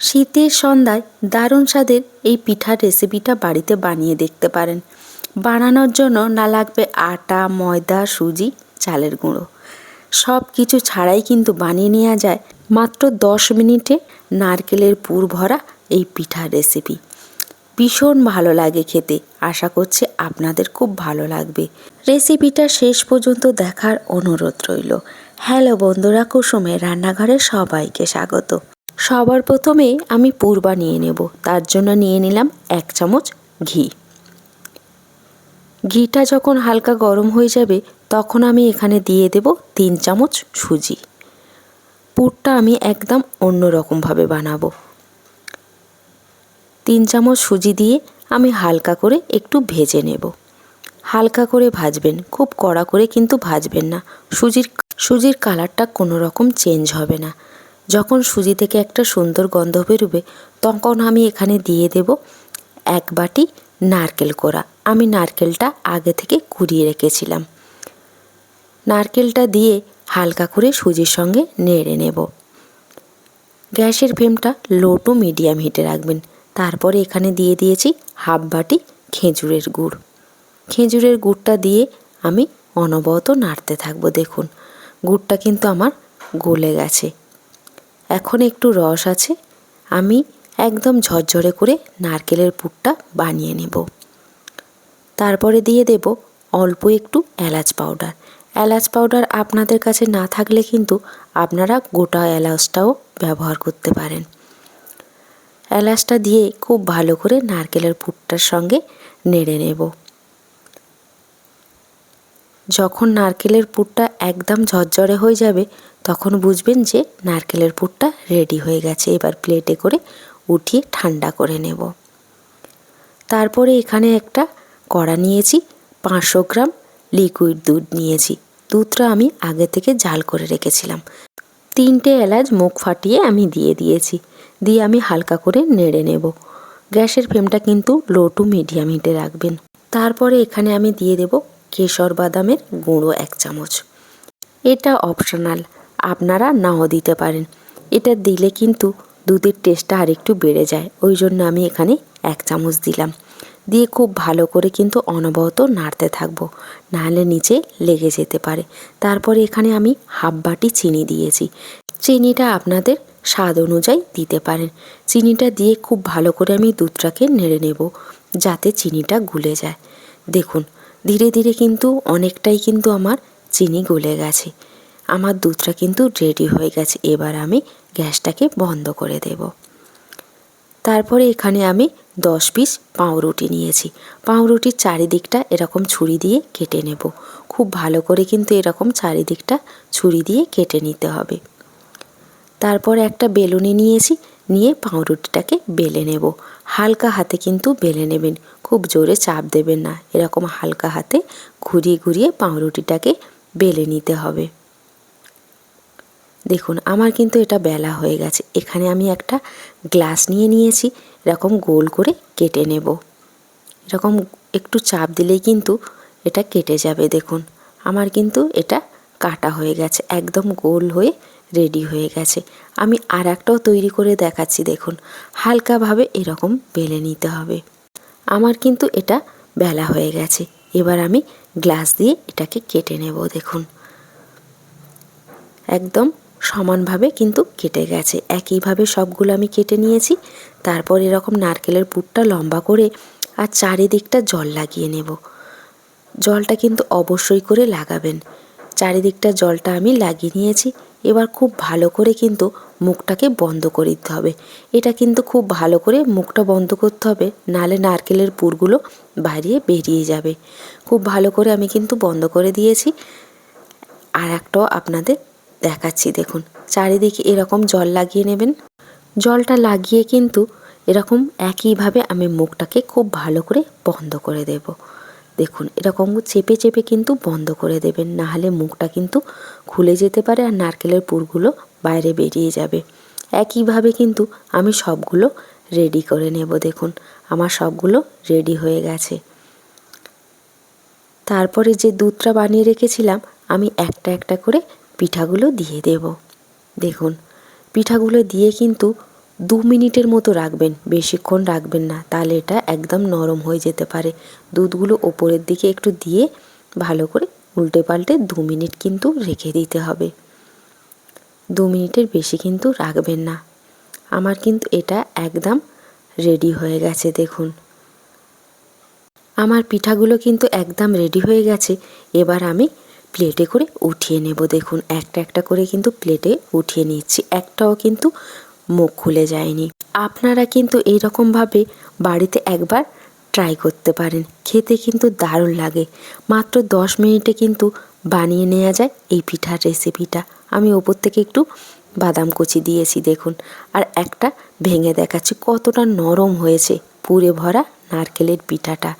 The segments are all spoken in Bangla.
শীতের সন্ধ্যায় দারুণ স্বাদের এই পিঠার রেসিপিটা বাড়িতে বানিয়ে দেখতে পারেন। বানানোর জন্য না লাগবে আটা, ময়দা, সুজি, চালের গুঁড়ো। সব কিছু ছাড়াই কিন্তু বানিয়ে নেওয়া যায় মাত্র দশ মিনিটে নারকেলের পুর ভরা এই পিঠার রেসিপি ভীষণ ভালো লাগে খেতে, আশা করছি আপনাদের খুব ভালো লাগবে। রেসিপিটা শেষ পর্যন্ত দেখার অনুরোধ রইল। হ্যালো বন্ধুরা, কুসুমের রান্নাঘরে সবাইকে স্বাগত। সবার প্রথমে আমি পুর বানিয়ে নেব। তার জন্য নিয়ে নিলাম এক চামচ ঘি। ঘিটা যখন হালকা গরম হয়ে যাবে, তখন আমি এখানে দিয়ে দেব তিন চামচ সুজি। পুরটা আমি একদম অন্য রকমভাবে বানাবো। তিন চামচ সুজি দিয়ে আমি হালকা করে একটু ভেজে নেব। হালকা করে ভাজবেন, খুব কড়া করে কিন্তু ভাজবেন না। সুজির সুজির কালারটা কোনো রকম চেঞ্জ হবে না। যখন সুজি থেকে একটা সুন্দর গন্ধ বেরোবে, তখন আমি এখানে দিয়ে দেব এক বাটি নারকেল কোড়া। আমি নারকেলটা আগে থেকে কুড়িয়ে রেখেছিলাম। নারকেলটা দিয়ে হালকা করে সুজির সঙ্গে নেড়ে নেব। গ্যাসের ফ্লেমটা লো টু মিডিয়াম হিটে রাখবেন। তারপরে এখানে দিয়ে দিয়েছি হাফ বাটি খেজুরের গুড়। খেজুরের গুড়টা দিয়ে আমি অনবরত নাড়তে থাকব, দেখুন। গুড়টা কিন্তু আমার গলে গেছে। এখন একটু রস আছে, আমি একদম ঝরঝরে করে নারকেলের পুরটা বানিয়ে নেব। তারপরে দিয়ে দেব অল্প একটু এলাচ পাউডার। এলাচ পাউডার আপনাদের কাছে না থাকলে কিন্তু আপনারা গোটা এলাচটাও ব্যবহার করতে পারেন। এলাচটা দিয়ে খুব ভালো করে নারকেলের পুরটার সঙ্গে নেড়ে নেব। যখন নারকেলের পুরটা একদম ঝরঝরে হয়ে যাবে, তখন বুঝবেন যে নারকেলের পুরটা রেডি হয়ে গেছে। এবার প্লেটে করে উঠিয়ে ঠান্ডা করে নেব। তারপরে এখানে একটা কড়া নিয়েছি, পাঁচশো গ্রাম লিকুইড দুধ নিয়েছি। দুধটা আমি আগে থেকে জাল করে রেখেছিলাম। তিনটে এলাচ মুখ ফাটিয়ে আমি দিয়ে দিয়েছি। দিয়ে আমি হালকা করে নেড়ে নেব। গ্যাসের ফ্লেমটা কিন্তু লো টু মিডিয়াম হিটে রাখবেন। তারপরে এখানে আমি দিয়ে দেব কেশর বাদামের গুঁড়ো এক চামচ। এটা অপশনাল আপনারা নাও দিতে পারেন। এটা দিলে কিন্তু দুধের টেস্টটা আরেকটু বেড়ে যায়, ওই জন্য আমি এখানে এক চামচ দিলাম। দিয়ে খুব ভালো করে কিন্তু অনবরত নাড়তে থাকব, নাহলে নিচে লেগে যেতে পারে। তারপরে এখানে আমি হাফ বাটি চিনি দিয়েছি। চিনিটা আপনাদের স্বাদ অনুযায়ী দিতে পারেন। চিনিটা দিয়ে খুব ভালো করে আমি দুধটাকে নেড়ে নেব, যাতে চিনিটা গুলে যায়। দেখুন ধীরে ধীরে কিন্তু অনেকটাই কিন্তু আমার চিনি গলে গেছে। আমার দুধটা কিন্তু রেডি হয়ে গেছে। এবার আমি গ্যাসটাকে বন্ধ করে দেব। তারপরে এখানে আমি দশ পিস পাউরুটি নিয়েছি। পাউরুটির চারিদিকটা এরকম ছুরি দিয়ে কেটে নেব। খুব ভালো করে কিন্তু এরকম চারিদিকটা ছুরি দিয়ে কেটে নিতে হবে। তারপর একটা বেলুনি নিয়েছি। নিয়ে পাউরুটিটাকে বেলে নেব। হালকা হাতে কিন্তু বেলে নেবেন। খুব জোরে চাপ দেবেন না। এরকম হালকা হাতে ঘুরিয়ে ঘুরিয়ে পাউরুটিটাকে বেলে নিতে হবে। দেখুন, আমার কিন্তু এটা বেলা হয়ে গেছে। এখানে আমি একটা গ্লাস নিয়ে নিয়েছি। এরকম গোল করে কেটে নেব। এরকম একটু চাপ দিলেই কিন্তু এটা কেটে যাবে, দেখুন। আমার কিন্তু এটা কাটা হয়ে গেছে, একদম গোল হয়ে রেডি হয়ে গেছে। আমি আর একটাও তৈরি করে দেখাচ্ছি, দেখুন। হালকাভাবে এরকম বেলে নিতে হবে। আমার কিন্তু এটা বেলা হয়ে গেছে। এবার আমি গ্লাস দিয়ে এটাকে কেটে নেব, দেখুন। একদম সমানভাবে কিন্তু কেটে গেছে। একইভাবে সবগুলো আমি কেটে নিয়েছি। তারপর এরকম নারকেলের পুরটা লম্বা করে আর চারিদিকটা জল লাগিয়ে নেব। জলটা কিন্তু অবশ্যই করে লাগাবেন। চারিদিকটা জলটা আমি লাগিয়ে নিয়েছি। এবার খুব ভালো করে কিন্তু মুখটাকে বন্ধ করে দিতে হবে। এটা কিন্তু খুব ভালো করে মুখটা বন্ধ করতে হবে, নালে নারকেলের পুরগুলো বাইরে বেরিয়ে যাবে। খুব ভালো করে আমি কিন্তু বন্ধ করে দিয়েছি। আর একটাও আপনাদের দেখাচ্ছি, দেখুন। চারিদিকে এরকম জল লাগিয়ে নেবেন। জলটা লাগিয়ে কিন্তু এরকম একইভাবে আমি মুখটাকে খুব ভালো করে বন্ধ করে দেব। দেখুন, এরকম চেপে চেপে কিন্তু বন্ধ করে দেবেন। নাহলে মুখটা কিন্তু খুলে যেতে পারে আর নারকেলের পুরগুলো বাইরে বেরিয়ে যাবে। একইভাবে কিন্তু আমি সবগুলো রেডি করে নেব, দেখুন, আমার সবগুলো রেডি হয়ে গেছে। তারপরে যে দুধটা বানিয়ে রেখেছিলাম, আমি একটা একটা করে পিঠাগুলো দিয়ে দেব। দেখুন, পিঠাগুলো দিয়ে কিন্তু দু মিনিটের মতো রাখবেন, বেশিক্ষণ রাখবেন না। তাহলে এটা একদম নরম হয়ে যেতে পারে। দুধগুলো ওপরের দিকে একটু দিয়ে ভালো করে উল্টে পাল্টে দু মিনিট কিন্তু রেখে দিতে হবে। দু মিনিটের বেশি কিন্তু রাখবেন না। আমার কিন্তু এটা একদম রেডি হয়ে গেছে, দেখুন। আমার পিঠাগুলো কিন্তু একদম রেডি হয়ে গেছে। এবার আমি প্লেটে করে উঠিয়ে নেব, দেখুন। একটা একটা করে কিন্তু প্লেটে উঠিয়ে নিচ্ছি। একটাও কিন্তু মুখ খুলে যায়নি। আপনারা কিন্তু এইরকমভাবে বাড়িতে একবার ট্রাই করতে পারেন। খেতে কিন্তু দারুণ লাগে। মাত্র দশ মিনিটে কিন্তু বানিয়ে নেওয়া যায় এই পিঠার রেসিপিটা আমি ওপর থেকে একটু বাদাম কুচি দিয়েছি, দেখুন। আর একটা ভেঙে দেখাচ্ছি, কতটা নরম হয়েছে পুরে ভরা নারকেলের পিঠাটা।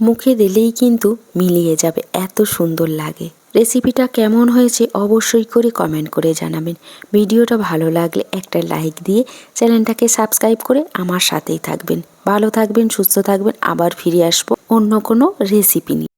মুখে দিলেই কিন্তু মিলিয়ে যাবে, এত সুন্দর লাগে। রেসিপিটা কেমন হয়েছে অবশ্যই করে কমেন্ট করে জানাবেন। ভিডিওটা ভালো লাগলে একটা লাইক দিয়ে চ্যানেলটাকে সাবস্ক্রাইব করে আমার সাথেই থাকবেন। ভালো থাকবেন, সুস্থ থাকবেন, আবার ফিরে আসব অন্য কোনো রেসিপি নিয়ে।